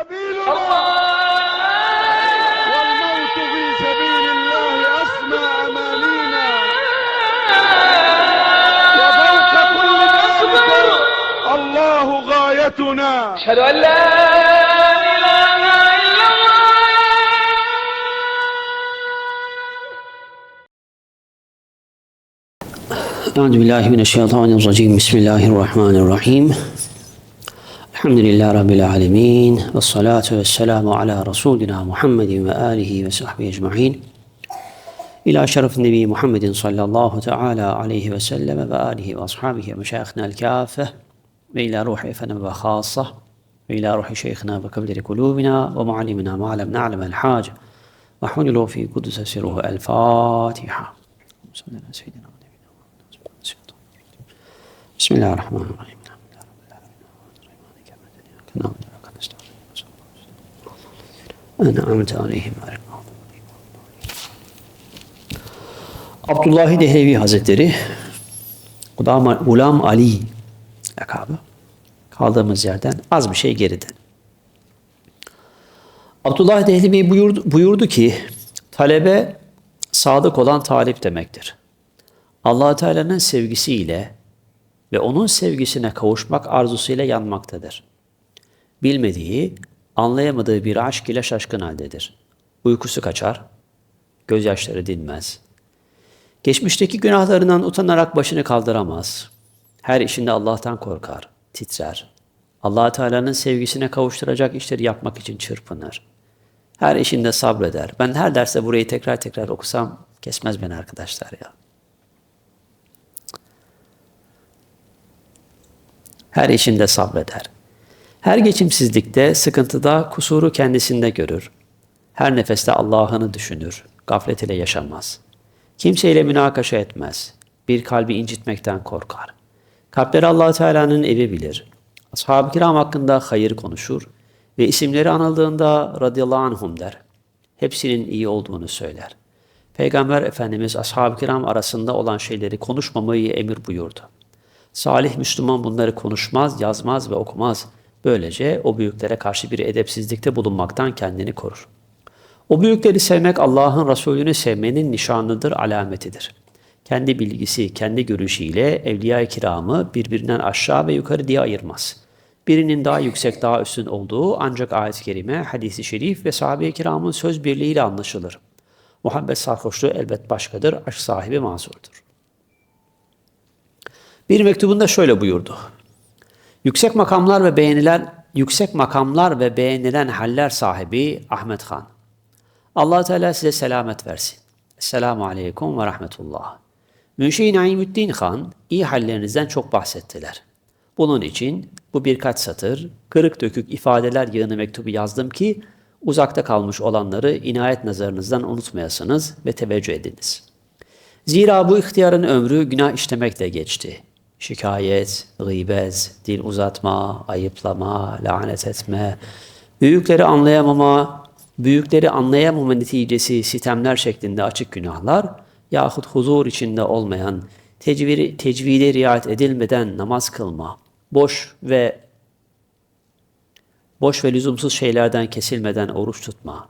سبيلنا. والموت في سبيل الله أسمى أمانينا. وفوق كل ذلك الله غايتنا. أشهد أن لا إله إلا الله! أعوذ بالله من الشيطان الرجيم. بسم الله الرحمن الرحيم. الحمد لله رب العالمين والصلاة والسلام على رسولنا محمد وآله وصحبه أجمعين إلى شرف النبي محمد صلى الله تعالى عليه وسلم وآله وأصحابه ومشايخنا الكافة وإلى روح إفنا خاصة وإلى روح شيخنا وكبدر قلوبنا ومعلمنا ما لم نعلم الحاج وحلوا في قدس سره الفاتحة بسم الله الرحمن الرحيم En'amte aleyhim Abdullah Dehlevi Hazretleri Ulam, Ali lakabı kaldığımız yerden az bir şey geride. Abdullah Dehlevi buyurdu, buyurdu ki talebe sadık olan talip demektir. allah Teala'nın sevgisiyle ve onun sevgisine kavuşmak arzusuyla yanmaktadır. Bilmediği, anlayamadığı bir aşk ile şaşkın haldedir. Uykusu kaçar, gözyaşları dinmez. Geçmişteki günahlarından utanarak başını kaldıramaz. Her işinde Allah'tan korkar, titrer. allah Teala'nın sevgisine kavuşturacak işleri yapmak için çırpınır. Her işinde sabreder. Ben her derste burayı tekrar tekrar okusam kesmez beni arkadaşlar ya. Her işinde sabreder. Her geçimsizlikte, sıkıntıda kusuru kendisinde görür. Her nefeste Allah'ını düşünür. Gaflet ile yaşamaz. Kimseyle münakaşa etmez. Bir kalbi incitmekten korkar. Kalpleri allah Teala'nın evi bilir. Ashab-ı kiram hakkında hayır konuşur ve isimleri anıldığında radıyallahu anhum der. Hepsinin iyi olduğunu söyler. Peygamber Efendimiz ashab-ı kiram arasında olan şeyleri konuşmamayı emir buyurdu. Salih Müslüman bunları konuşmaz, yazmaz ve okumaz. Böylece o büyüklere karşı bir edepsizlikte bulunmaktan kendini korur. O büyükleri sevmek Allah'ın Resulünü sevmenin nişanıdır, alametidir. Kendi bilgisi, kendi görüşüyle evliya-i kiramı birbirinden aşağı ve yukarı diye ayırmaz. Birinin daha yüksek, daha üstün olduğu ancak ayet-i kerime, hadisi şerif ve sahabe-i kiramın söz birliğiyle anlaşılır. Muhabbet sarhoşluğu elbet başkadır, aşk sahibi mazurdur. Bir mektubunda şöyle buyurdu. Yüksek makamlar ve beğenilen yüksek makamlar ve beğenilen haller sahibi Ahmet Han. Allah Teala size selamet versin. Esselamu aleyküm ve rahmetullah. Münşi Naimüddin Han iyi hallerinizden çok bahsettiler. Bunun için bu birkaç satır, kırık dökük ifadeler yığını mektubu yazdım ki uzakta kalmış olanları inayet nazarınızdan unutmayasınız ve teveccüh ediniz. Zira bu ihtiyarın ömrü günah işlemekle geçti şikayet, gıybet, dil uzatma, ayıplama, lanet etme, büyükleri anlayamama, büyükleri anlayamama neticesi sitemler şeklinde açık günahlar yahut huzur içinde olmayan, tecviri, tecvide riayet edilmeden namaz kılma, boş ve boş ve lüzumsuz şeylerden kesilmeden oruç tutma,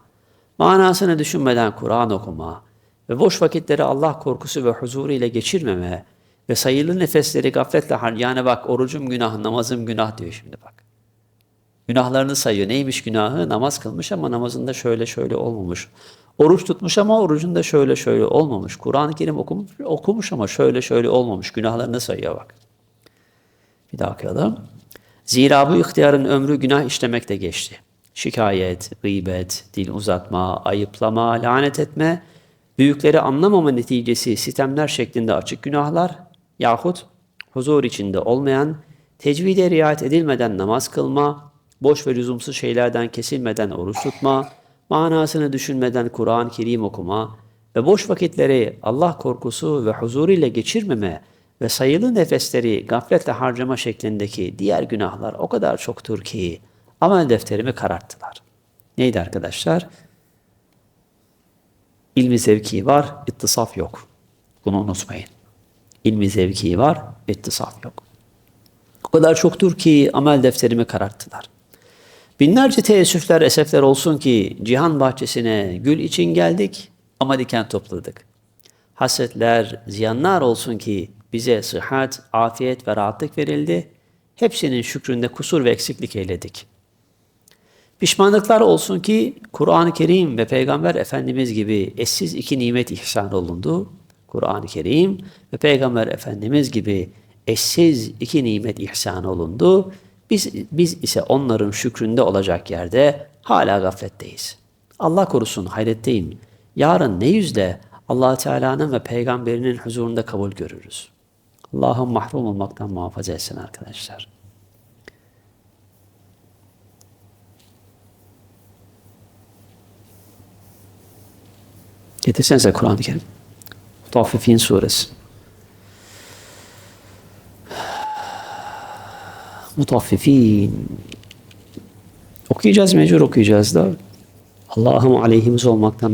manasını düşünmeden Kur'an okuma ve boş vakitleri Allah korkusu ve huzuru ile geçirmeme, ve sayılı nefesleri gafletle har. Yani bak orucum günah, namazım günah diyor şimdi bak. Günahlarını sayıyor. Neymiş günahı? Namaz kılmış ama namazında şöyle şöyle olmamış. Oruç tutmuş ama orucunda şöyle şöyle olmamış. Kur'an-ı Kerim okumuş, okumuş ama şöyle şöyle olmamış. Günahlarını sayıyor bak. Bir daha okuyalım. Zira bu ihtiyarın ömrü günah işlemekle geçti. Şikayet, gıybet, dil uzatma, ayıplama, lanet etme, büyükleri anlamama neticesi sitemler şeklinde açık günahlar, yahut huzur içinde olmayan, tecvide riayet edilmeden namaz kılma, boş ve lüzumsuz şeylerden kesilmeden oruç tutma, manasını düşünmeden Kur'an-ı Kerim okuma ve boş vakitleri Allah korkusu ve huzur ile geçirmeme ve sayılı nefesleri gafletle harcama şeklindeki diğer günahlar o kadar çoktur ki amel defterimi kararttılar. Neydi arkadaşlar? İlmi zevki var, ittisaf yok. Bunu unutmayın. İlmi zevki var, ittisaf yok. O kadar çoktur ki amel defterimi kararttılar. Binlerce teessüfler, esefler olsun ki cihan bahçesine gül için geldik ama diken topladık. Hasretler, ziyanlar olsun ki bize sıhhat, afiyet ve rahatlık verildi. Hepsinin şükründe kusur ve eksiklik eyledik. Pişmanlıklar olsun ki Kur'an-ı Kerim ve Peygamber Efendimiz gibi eşsiz iki nimet ihsan olundu. Kur'an-ı Kerim ve Peygamber Efendimiz gibi eşsiz iki nimet ihsan olundu. Biz, biz ise onların şükründe olacak yerde hala gafletteyiz. Allah korusun hayretteyim. Yarın ne yüzle allah Teala'nın ve peygamberinin huzurunda kabul görürüz. Allah'ım mahrum olmaktan muhafaza etsin arkadaşlar. Getirsenize Kur'an-ı Kerim. طاففين سورس. مطاففين. أوكي جاز ميجور أوكي جاز دار اللهم عليهم زوم اكتن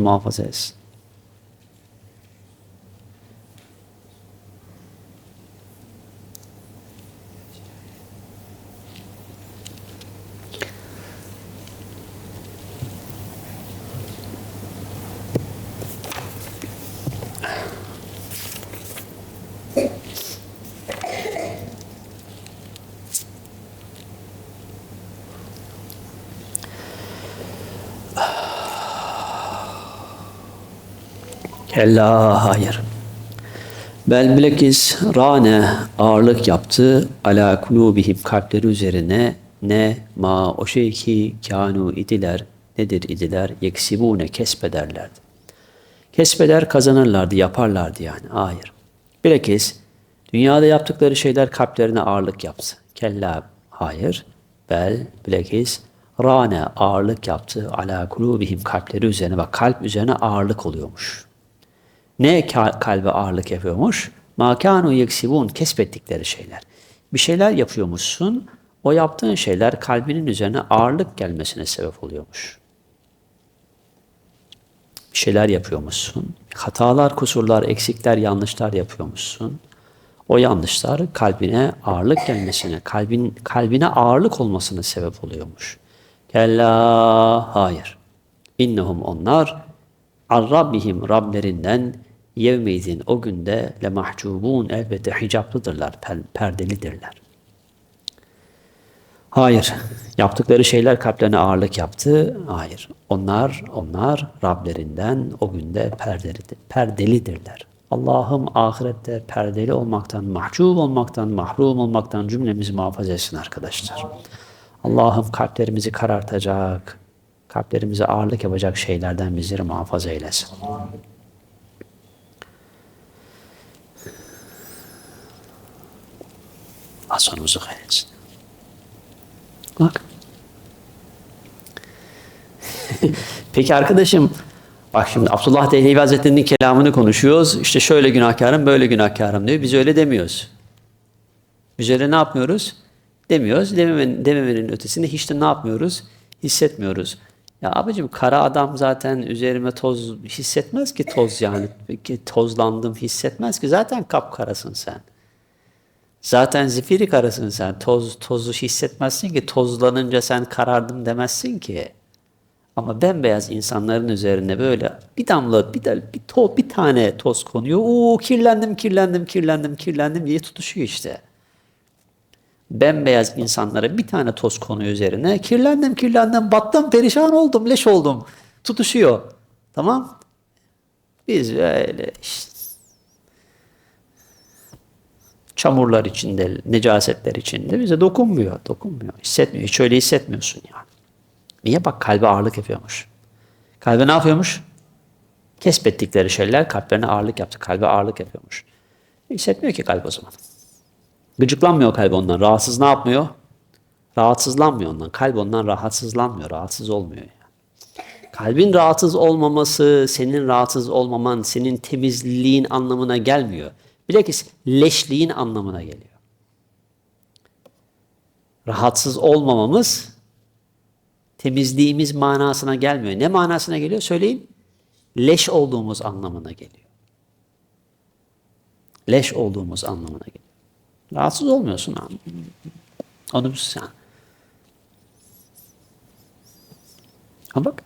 Kella hayır. Bel bilakis rane ağırlık yaptı ala kulubihim kalpleri üzerine ne ma o şey ki kanu idiler nedir idiler yeksibune kesbederlerdi. Kesbeder kazanırlardı yaparlardı yani hayır. Bilakis dünyada yaptıkları şeyler kalplerine ağırlık yaptı. Kella hayır. Bel bilakis rane ağırlık yaptı ala kulubihim kalpleri üzerine bak kalp üzerine ağırlık oluyormuş. Ne kalbe ağırlık yapıyormuş? Makanu yeksibun kesbettikleri şeyler. Bir şeyler yapıyormuşsun. O yaptığın şeyler kalbinin üzerine ağırlık gelmesine sebep oluyormuş. Bir şeyler yapıyormuşsun. Hatalar, kusurlar, eksikler, yanlışlar yapıyormuşsun. O yanlışlar kalbine ağırlık gelmesine, kalbin kalbine ağırlık olmasına sebep oluyormuş. Kella hayır. İnnehum onlar ar Rabbihim Rablerinden yevmeydin o günde le mahcubun elbette hicaplıdırlar, per, perdelidirler. Hayır. Yaptıkları şeyler kalplerine ağırlık yaptı. Hayır. Onlar, onlar Rablerinden o günde perdelidir, perdelidirler. Allah'ım ahirette perdeli olmaktan, mahcup olmaktan, mahrum olmaktan cümlemizi muhafaza etsin arkadaşlar. Allah'ım kalplerimizi karartacak, kalplerimize ağırlık yapacak şeylerden bizleri muhafaza eylesin. Allah sonumuzu hayretsin. Bak. Peki arkadaşım, bak şimdi Abdullah Dehlevi Hazretleri'nin kelamını konuşuyoruz. İşte şöyle günahkarım, böyle günahkarım diyor. Biz öyle demiyoruz. Biz öyle ne yapmıyoruz? Demiyoruz. Dememenin, dememenin ötesinde hiç de ne yapmıyoruz? Hissetmiyoruz. Ya abicim kara adam zaten üzerime toz hissetmez ki toz yani. Tozlandım hissetmez ki. Zaten kapkarasın sen. Zaten zifiri karasın sen. Toz tozu hissetmezsin ki. Tozlanınca sen karardım demezsin ki. Ama bembeyaz insanların üzerine böyle bir damla, bir, de, bir, to, bir tane toz konuyor. Oo kirlendim, kirlendim, kirlendim, kirlendim diye tutuşuyor işte. Bembeyaz insanlara bir tane toz konuyor üzerine. Kirlendim, kirlendim, battım, perişan oldum, leş oldum. Tutuşuyor. Tamam? Biz öyle işte çamurlar içinde, necasetler içinde bize dokunmuyor, dokunmuyor, hissetmiyor. Hiç öyle hissetmiyorsun yani. Niye? Bak kalbe ağırlık yapıyormuş. Kalbe ne yapıyormuş? Kesbettikleri şeyler kalplerine ağırlık yaptı. Kalbe ağırlık yapıyormuş. Hissetmiyor ki kalp o zaman. Gıcıklanmıyor kalp ondan. Rahatsız ne yapmıyor? Rahatsızlanmıyor ondan. Kalp ondan rahatsızlanmıyor. Rahatsız olmuyor. Yani. Kalbin rahatsız olmaması, senin rahatsız olmaman, senin temizliğin anlamına gelmiyor. Bilakis leşliğin anlamına geliyor. Rahatsız olmamamız temizliğimiz manasına gelmiyor. Ne manasına geliyor? Söyleyin. Leş olduğumuz anlamına geliyor. Leş olduğumuz anlamına geliyor. Rahatsız olmuyorsun abi. Onu sen. Ha bak.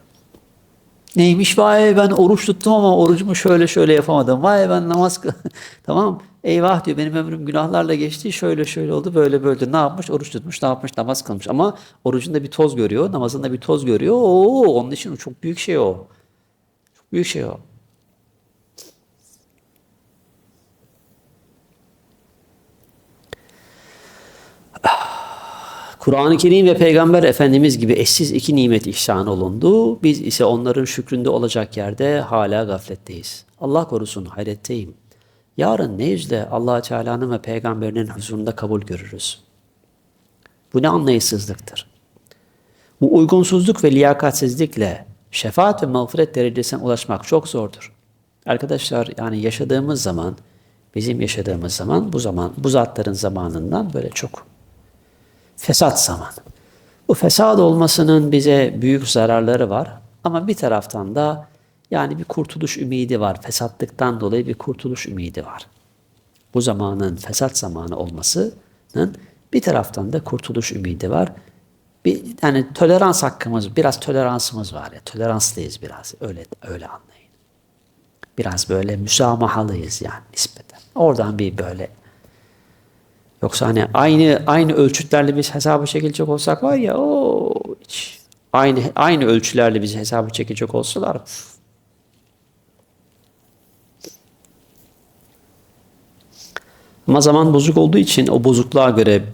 Neymiş vay ben oruç tuttum ama orucumu şöyle şöyle yapamadım. Vay ben namaz tamam eyvah diyor benim ömrüm günahlarla geçti şöyle şöyle oldu böyle böyle ne yapmış oruç tutmuş ne yapmış namaz kılmış ama orucunda bir toz görüyor namazında bir toz görüyor. Oo, onun için çok büyük şey o. Çok büyük şey o. Kur'an-ı Kerim ve Peygamber Efendimiz gibi eşsiz iki nimet ihsan olundu. Biz ise onların şükründe olacak yerde hala gafletteyiz. Allah korusun hayretteyim. Yarın ne yüzle allah Teala'nın ve Peygamberinin huzurunda kabul görürüz. Bu ne anlayışsızlıktır. Bu uygunsuzluk ve liyakatsizlikle şefaat ve mağfiret derecesine ulaşmak çok zordur. Arkadaşlar yani yaşadığımız zaman, bizim yaşadığımız zaman bu zaman bu zatların zamanından böyle çok fesat zaman. Bu fesat olmasının bize büyük zararları var ama bir taraftan da yani bir kurtuluş ümidi var. Fesatlıktan dolayı bir kurtuluş ümidi var. Bu zamanın fesat zamanı olmasının bir taraftan da kurtuluş ümidi var. Bir yani tolerans hakkımız, biraz toleransımız var ya. Toleranslıyız biraz. Öyle öyle anlayın. Biraz böyle müsamahalıyız yani nispeten. Oradan bir böyle Yoksa hani aynı aynı ölçütlerle biz hesabı çekilecek olsak var ya o hiç aynı aynı ölçülerle biz hesabı çekecek olsalar püf. ama zaman bozuk olduğu için o bozukluğa göre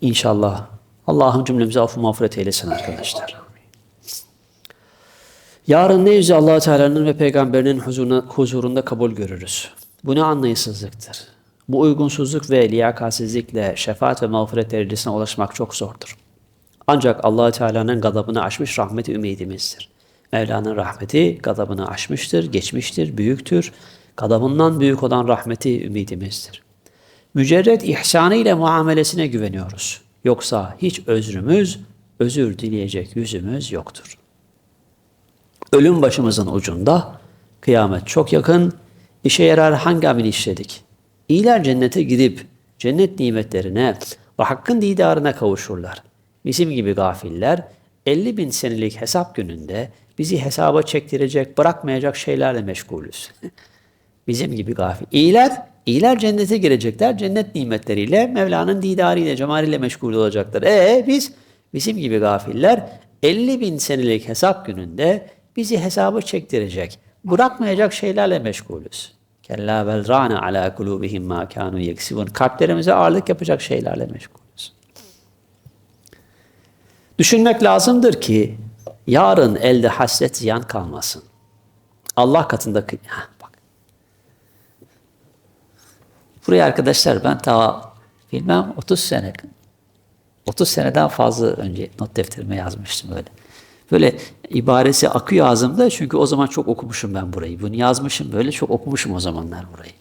inşallah Allah'ım cümlemize affı mağfiret eylesin arkadaşlar. Yarın ne yüzü allah Teala'nın ve peygamberinin huzuruna, huzurunda kabul görürüz. Bu ne anlayışsızlıktır. Bu uygunsuzluk ve liyakatsizlikle şefaat ve mağfiret derecesine ulaşmak çok zordur. Ancak allah Teala'nın gadabını aşmış rahmeti ümidimizdir. Mevla'nın rahmeti gadabını aşmıştır, geçmiştir, büyüktür. Gadabından büyük olan rahmeti ümidimizdir. Mücerred ihsanı ile muamelesine güveniyoruz. Yoksa hiç özrümüz, özür dileyecek yüzümüz yoktur. Ölüm başımızın ucunda, kıyamet çok yakın, işe yarar hangi amel işledik? İyiler cennete gidip cennet nimetlerine ve hakkın didarına kavuşurlar. Bizim gibi gafiller 50 bin senelik hesap gününde bizi hesaba çektirecek, bırakmayacak şeylerle meşgulüz. Bizim gibi gafil. İyiler, iyiler cennete girecekler. Cennet nimetleriyle, Mevla'nın didarıyla, cemaliyle meşgul olacaklar. E biz, bizim gibi gafiller 50 bin senelik hesap gününde bizi hesaba çektirecek, bırakmayacak şeylerle meşgulüz. Kella vel râne alâ kulûbihim mâ kânû yeksibun. Kalplerimize ağırlık yapacak şeylerle meşgulüz. Düşünmek lazımdır ki yarın elde hasret ziyan kalmasın. Allah katında Heh, bak. Buraya arkadaşlar ben ta bilmem 30 sene 30 seneden fazla önce not defterime yazmıştım öyle. Böyle ibaresi akıyor ağzımda çünkü o zaman çok okumuşum ben burayı. Bunu yazmışım böyle çok okumuşum o zamanlar burayı.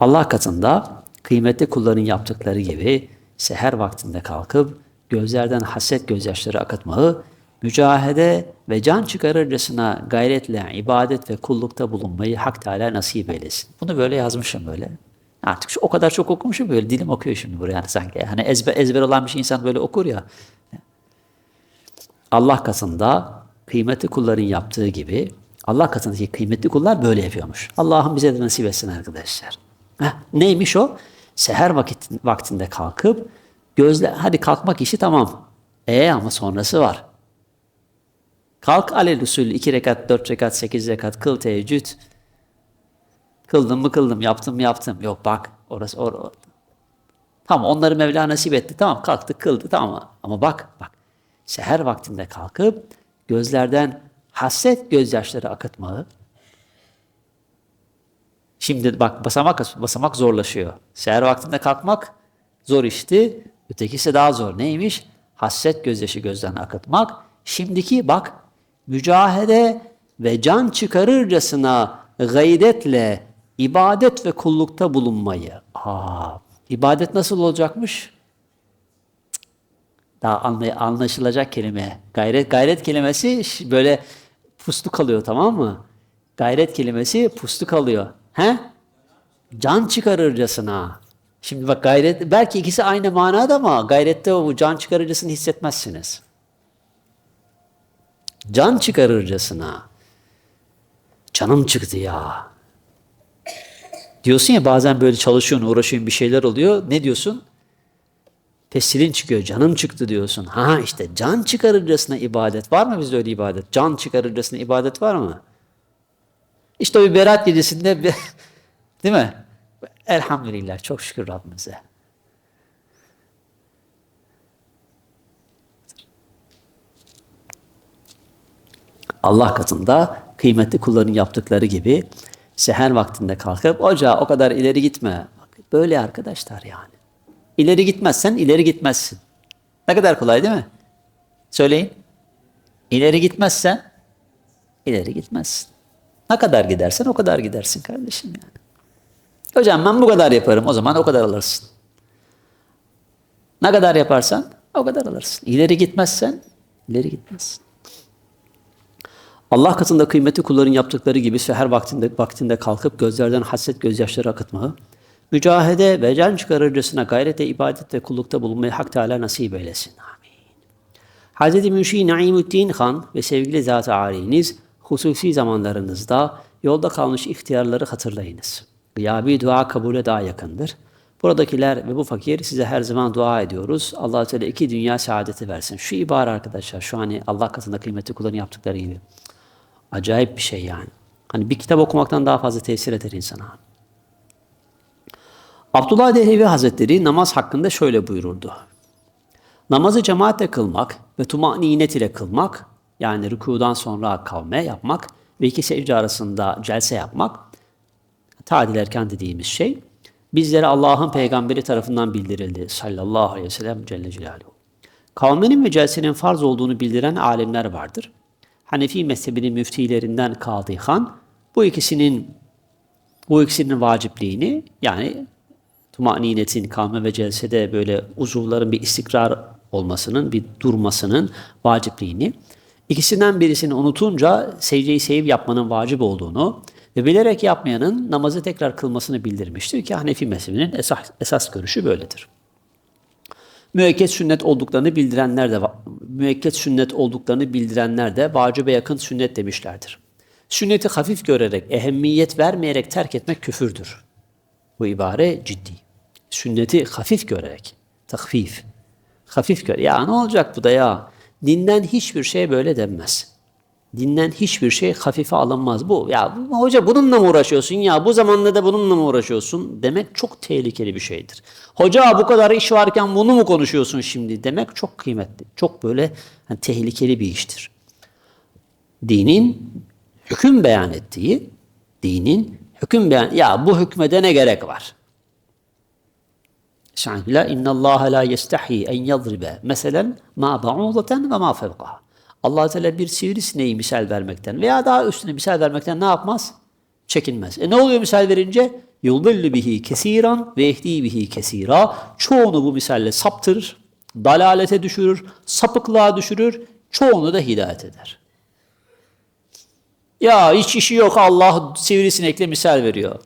Allah katında kıymetli kulların yaptıkları gibi seher vaktinde kalkıp gözlerden haset gözyaşları akıtmayı, mücahede ve can çıkarırcasına gayretle ibadet ve kullukta bulunmayı Hak Teala nasip eylesin. Bunu böyle yazmışım böyle. Artık şu, o kadar çok okumuşum böyle dilim okuyor şimdi buraya yani sanki. Hani ezber, ezber olan bir şey insan böyle okur ya. Allah katında kıymetli kulların yaptığı gibi Allah katındaki kıymetli kullar böyle yapıyormuş. Allah'ım bize de nasip etsin arkadaşlar. Heh, neymiş o? Seher vakit, vaktinde kalkıp gözle hadi kalkmak işi tamam. E ama sonrası var. Kalk alelüsül iki rekat, dört rekat, sekiz rekat kıl teheccüd. Kıldım mı kıldım, yaptım mı yaptım. Yok bak orası or, or. Tamam onları Mevla nasip etti. Tamam kalktı kıldı tamam ama bak bak. Seher vaktinde kalkıp gözlerden hasret gözyaşları akıtmalı. Şimdi bak basamak basamak zorlaşıyor. Seher vaktinde kalkmak zor işti. Ötekisi daha zor. Neymiş? Hasret gözyaşı gözden akıtmak. Şimdiki bak mücahede ve can çıkarırcasına gayretle ibadet ve kullukta bulunmayı. Aa, ibadet nasıl olacakmış? Daha anlaşılacak kelime. Gayret gayret kelimesi böyle puslu kalıyor tamam mı? Gayret kelimesi puslu kalıyor. He? Can çıkarırcasına. Şimdi bak gayret belki ikisi aynı manada ama gayrette o can çıkarırcasını hissetmezsiniz. Can çıkarırcasına. Canım çıktı ya. Diyorsun ya bazen böyle çalışıyorsun, uğraşıyorsun, bir şeyler oluyor. Ne diyorsun? Pestilin çıkıyor, canım çıktı diyorsun. Ha işte can çıkarırcasına ibadet var mı bizde öyle ibadet? Can çıkarırcasına ibadet var mı? İşte o berat gecesinde bir, değil mi? Elhamdülillah çok şükür Rabbimize. Allah katında kıymetli kulların yaptıkları gibi seher vaktinde kalkıp ocağa o kadar ileri gitme. Böyle arkadaşlar yani. İleri gitmezsen ileri gitmezsin. Ne kadar kolay değil mi? Söyleyin. İleri gitmezsen ileri gitmezsin. Ne kadar gidersen o kadar gidersin kardeşim yani. Hocam ben bu kadar yaparım o zaman o kadar alırsın. Ne kadar yaparsan o kadar alırsın. İleri gitmezsen ileri gitmezsin. Allah katında kıymeti kulların yaptıkları gibi seher vaktinde, vaktinde kalkıp gözlerden hasret gözyaşları akıtmayı, mücahede ve can çıkarırcasına gayrete, ibadet ve kullukta bulunmayı Hak Teala nasip eylesin. Amin. Hz. Münşi Naimüddin Han ve sevgili Zat-ı Aliniz hususi zamanlarınızda yolda kalmış ihtiyarları hatırlayınız. Gıyabi dua kabule daha yakındır. Buradakiler ve bu fakir size her zaman dua ediyoruz. allah Teala iki dünya saadeti versin. Şu ibare arkadaşlar, şu hani Allah katında kıymeti kulların yaptıkları gibi. Acayip bir şey yani. Hani bir kitap okumaktan daha fazla tesir eder insana. Abdullah Dehlevi Hazretleri namaz hakkında şöyle buyururdu. Namazı cemaatle kılmak ve tumaninet ile kılmak, yani rükudan sonra kavme yapmak ve iki secde arasında celse yapmak, tadil erken dediğimiz şey, bizlere Allah'ın peygamberi tarafından bildirildi sallallahu aleyhi ve sellem Celle Celaluhu. Kavmenin ve celsenin farz olduğunu bildiren alimler vardır. Hanefi mezhebinin müftilerinden Kadı Han, bu ikisinin bu ikisinin vacipliğini yani tumaninetin kavme ve celsede böyle uzuvların bir istikrar olmasının, bir durmasının vacipliğini, ikisinden birisini unutunca secdeyi sev yapmanın vacip olduğunu ve bilerek yapmayanın namazı tekrar kılmasını bildirmiştir ki Hanefi mezhebinin esas, esas görüşü böyledir. Müekket sünnet olduklarını bildirenler de müekket sünnet olduklarını bildirenler de vacibe yakın sünnet demişlerdir. Sünneti hafif görerek, ehemmiyet vermeyerek terk etmek küfürdür. Bu ibare ciddi. Sünneti hafif görerek, takfif. Hafif gör. Ya ne olacak bu da ya? Dinden hiçbir şey böyle denmez. Dinden hiçbir şey hafife alınmaz. Bu ya hoca bununla mı uğraşıyorsun ya bu zamanda da bununla mı uğraşıyorsun demek çok tehlikeli bir şeydir. Hoca bu kadar iş varken bunu mu konuşuyorsun şimdi demek çok kıymetli. Çok böyle hani, tehlikeli bir iştir. Dinin hüküm beyan ettiği, dinin hüküm beyan, ya bu hükmede ne gerek var? Estağfirullah. İnna Allah la yestahi en yadribe meselen ma ba'udaten ve ma fevkaha. Allah Teala bir sivrisineği misal vermekten veya daha üstüne misal vermekten ne yapmaz? Çekinmez. E ne oluyor misal verince? Yudillu bihi kesiran ve ehdi bihi kesira. Çoğunu bu misalle saptırır, dalalete düşürür, sapıklığa düşürür, çoğunu da hidayet eder. Ya hiç işi yok Allah sivrisinekle misal veriyor.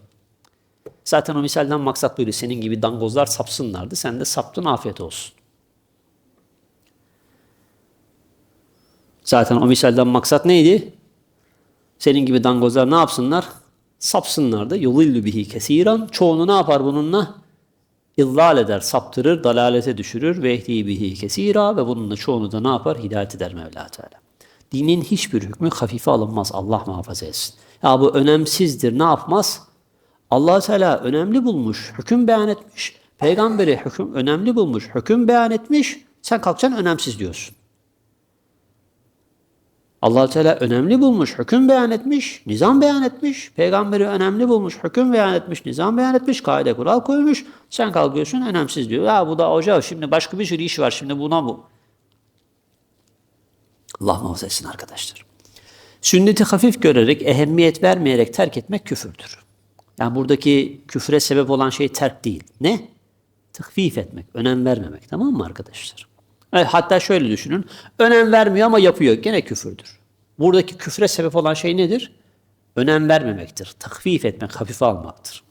Zaten o misalden maksat buydu. Senin gibi dangozlar sapsınlardı. Sen de saptın afiyet olsun. Zaten o misalden maksat neydi? Senin gibi dangozlar ne yapsınlar? Sapsınlardı. Yulillu bihi kesiran. Çoğunu ne yapar bununla? İllal eder, saptırır, dalalete düşürür. Ve ehdi bihi kesira. Ve bununla çoğunu da ne yapar? Hidayet eder Mevla Teala. Dinin hiçbir hükmü hafife alınmaz. Allah muhafaza etsin. Ya bu önemsizdir. Ne yapmaz? Allah Teala önemli bulmuş, hüküm beyan etmiş. Peygamberi hüküm önemli bulmuş, hüküm beyan etmiş. Sen kalkacaksın önemsiz diyorsun. allah Teala önemli bulmuş, hüküm beyan etmiş, nizam beyan etmiş. Peygamberi önemli bulmuş, hüküm beyan etmiş, nizam beyan etmiş, kaide kural koymuş. Sen kalkıyorsun önemsiz diyor. Ya bu da hoca şimdi başka bir sürü iş var şimdi buna bu. Allah muhafaza etsin arkadaşlar. Sünneti hafif görerek, ehemmiyet vermeyerek terk etmek küfürdür. Yani buradaki küfre sebep olan şey terk değil. Ne? Tıhfif etmek, önem vermemek. Tamam mı arkadaşlar? Hatta şöyle düşünün. Önem vermiyor ama yapıyor. Gene küfürdür. Buradaki küfre sebep olan şey nedir? Önem vermemektir. Takfif etmek, hafife almaktır.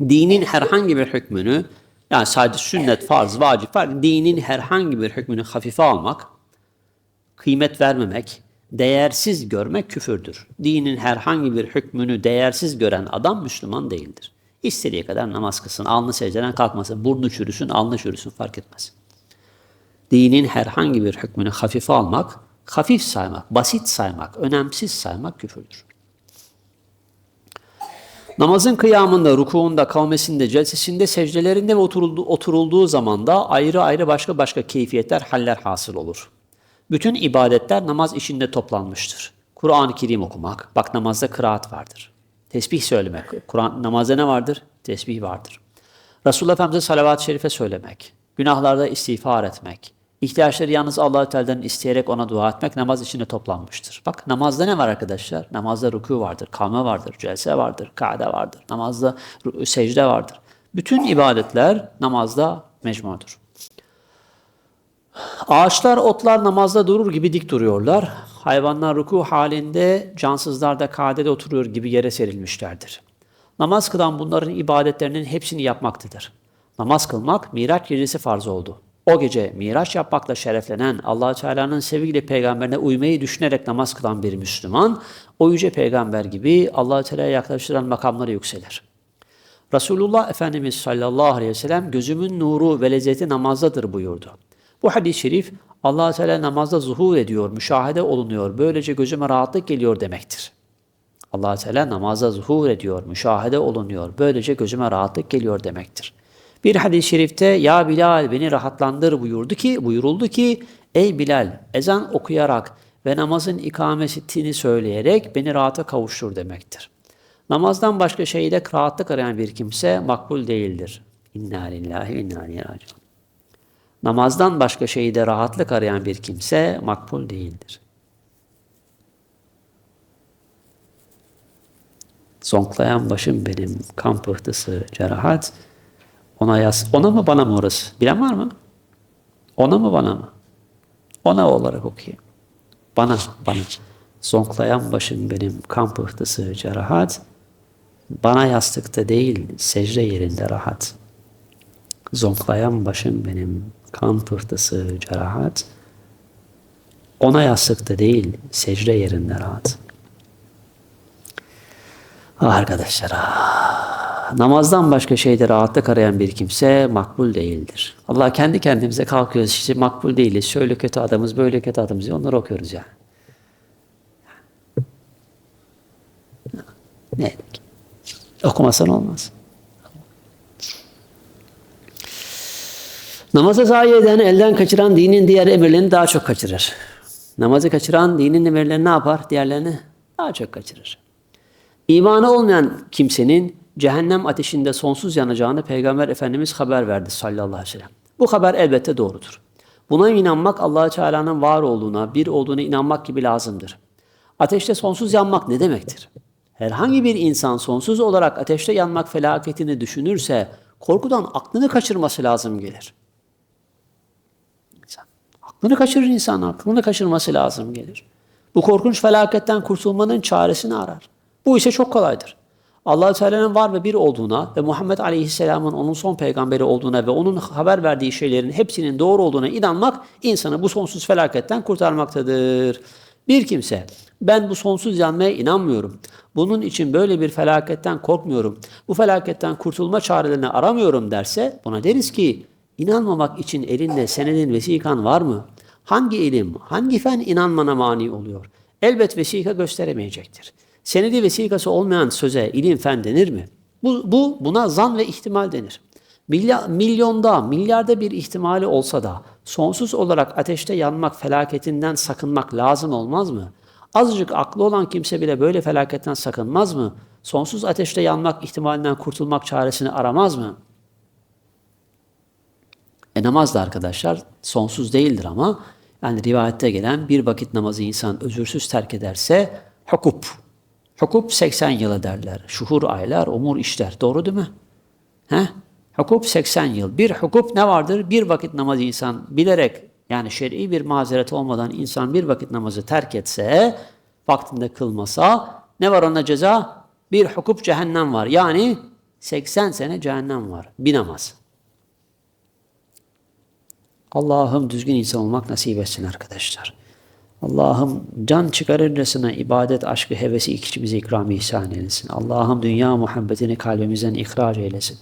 Dinin herhangi bir hükmünü, yani sadece sünnet, farz, vacip var, dinin herhangi bir hükmünü hafife almak, kıymet vermemek, değersiz görmek küfürdür. Dinin herhangi bir hükmünü değersiz gören adam Müslüman değildir. İstediği kadar namaz kılsın, alnı secdeden kalkmasın, burnu çürüsün, alnı çürüsün fark etmez. Dinin herhangi bir hükmünü hafife almak, hafif saymak, basit saymak, önemsiz saymak küfürdür. Namazın kıyamında, rukuunda, kavmesinde, celsesinde, secdelerinde ve oturulduğu, oturulduğu zamanda ayrı ayrı başka başka keyfiyetler, haller hasıl olur. Bütün ibadetler namaz içinde toplanmıştır. Kur'an-ı Kerim okumak, bak namazda kıraat vardır. Tesbih söylemek, Kur'an namazda ne vardır? Tesbih vardır. Resulullah Efendimiz'e salavat-ı şerife söylemek, günahlarda istiğfar etmek, ihtiyaçları yalnız Allah-u Teala'dan isteyerek ona dua etmek namaz içinde toplanmıştır. Bak namazda ne var arkadaşlar? Namazda ruku vardır, kavme vardır, celse vardır, kade vardır, namazda secde vardır. Bütün ibadetler namazda mecmudur. Ağaçlar, otlar namazda durur gibi dik duruyorlar. Hayvanlar ruku halinde, cansızlar da kadede oturuyor gibi yere serilmişlerdir. Namaz kılan bunların ibadetlerinin hepsini yapmaktadır. Namaz kılmak Miraç gecesi farz oldu. O gece Miraç yapmakla şereflenen allah Teala'nın sevgili peygamberine uymayı düşünerek namaz kılan bir Müslüman, o yüce peygamber gibi allah Teala'ya yaklaştıran makamlara yükselir. Resulullah Efendimiz sallallahu aleyhi ve sellem gözümün nuru ve lezzeti namazdadır buyurdu. Bu hadis-i şerif allah Teala namazda zuhur ediyor, müşahede olunuyor, böylece gözüme rahatlık geliyor demektir. allah Teala namazda zuhur ediyor, müşahede olunuyor, böylece gözüme rahatlık geliyor demektir. Bir hadis-i şerifte ya Bilal beni rahatlandır buyurdu ki, buyuruldu ki ey Bilal ezan okuyarak ve namazın ikametini söyleyerek beni rahata kavuştur demektir. Namazdan başka şeyde rahatlık arayan bir kimse makbul değildir. İnna lillahi ve inna ileyhi raciun. Namazdan başka şeyde rahatlık arayan bir kimse makbul değildir. Zonklayan başım benim, kan pıhtısı, cerahat. Ona yaz. Ona mı bana mı orası? Bilen var mı? Ona mı bana mı? Ona olarak okuyayım. Bana, bana. Zonklayan başım benim, kan pıhtısı, cerahat. Bana yastıkta değil, secde yerinde rahat. Zonklayan başım benim, kan pıhtısı, cerahat. Ona yastıkta değil, secde yerinde rahat. Ah arkadaşlar, ah. namazdan başka şeyde rahatlık arayan bir kimse makbul değildir. Allah kendi kendimize kalkıyoruz işte makbul değiliz, şöyle kötü adamız, böyle kötü adamız diye onları okuyoruz yani. Ne dedik? Okumasan olmaz. Namazı zayi eden, elden kaçıran dinin diğer emirlerini daha çok kaçırır. Namazı kaçıran dinin emirlerini ne yapar? Diğerlerini daha çok kaçırır. İmanı olmayan kimsenin cehennem ateşinde sonsuz yanacağını Peygamber Efendimiz haber verdi sallallahu aleyhi ve sellem. Bu haber elbette doğrudur. Buna inanmak allah Teala'nın var olduğuna, bir olduğuna inanmak gibi lazımdır. Ateşte sonsuz yanmak ne demektir? Herhangi bir insan sonsuz olarak ateşte yanmak felaketini düşünürse korkudan aklını kaçırması lazım gelir. Aklını kaçırır insan, aklını kaçırması lazım gelir. Bu korkunç felaketten kurtulmanın çaresini arar. Bu ise çok kolaydır. allah Teala'nın var ve bir olduğuna ve Muhammed Aleyhisselam'ın onun son peygamberi olduğuna ve onun haber verdiği şeylerin hepsinin doğru olduğuna inanmak insanı bu sonsuz felaketten kurtarmaktadır. Bir kimse ben bu sonsuz yanmaya inanmıyorum. Bunun için böyle bir felaketten korkmuyorum. Bu felaketten kurtulma çarelerini aramıyorum derse buna deriz ki inanmamak için elinde senedin vesikan var mı? Hangi ilim, hangi fen inanmana mani oluyor? Elbet vesika gösteremeyecektir. Senedi vesikası olmayan söze ilim fen denir mi? Bu, bu buna zan ve ihtimal denir. Milya, milyonda, milyarda bir ihtimali olsa da sonsuz olarak ateşte yanmak felaketinden sakınmak lazım olmaz mı? Azıcık aklı olan kimse bile böyle felaketten sakınmaz mı? Sonsuz ateşte yanmak ihtimalinden kurtulmak çaresini aramaz mı? E namaz da arkadaşlar sonsuz değildir ama yani rivayette gelen bir vakit namazı insan özürsüz terk ederse hukup. Hukup 80 yıl ederler. Şuhur aylar, umur işler. Doğru değil mi? He? Hukup 80 yıl. Bir hukup ne vardır? Bir vakit namazı insan bilerek yani şer'i bir mazeret olmadan insan bir vakit namazı terk etse, vaktinde kılmasa ne var ona ceza? Bir hukup cehennem var. Yani 80 sene cehennem var. Bir namaz. Allah'ım düzgün insan olmak nasip etsin arkadaşlar. Allah'ım can çıkarırcasına ibadet, aşkı, hevesi içimize ikram ihsan eylesin. Allah'ım dünya muhabbetini kalbimizden ihraç eylesin.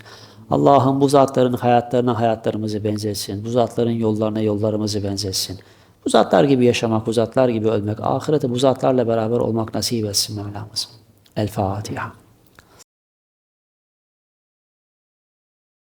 Allah'ım bu zatların hayatlarına hayatlarımızı benzetsin. Bu zatların yollarına yollarımızı benzetsin. Bu zatlar gibi yaşamak, bu zatlar gibi ölmek, ahirete bu zatlarla beraber olmak nasip etsin Mevlamız. El Fatiha.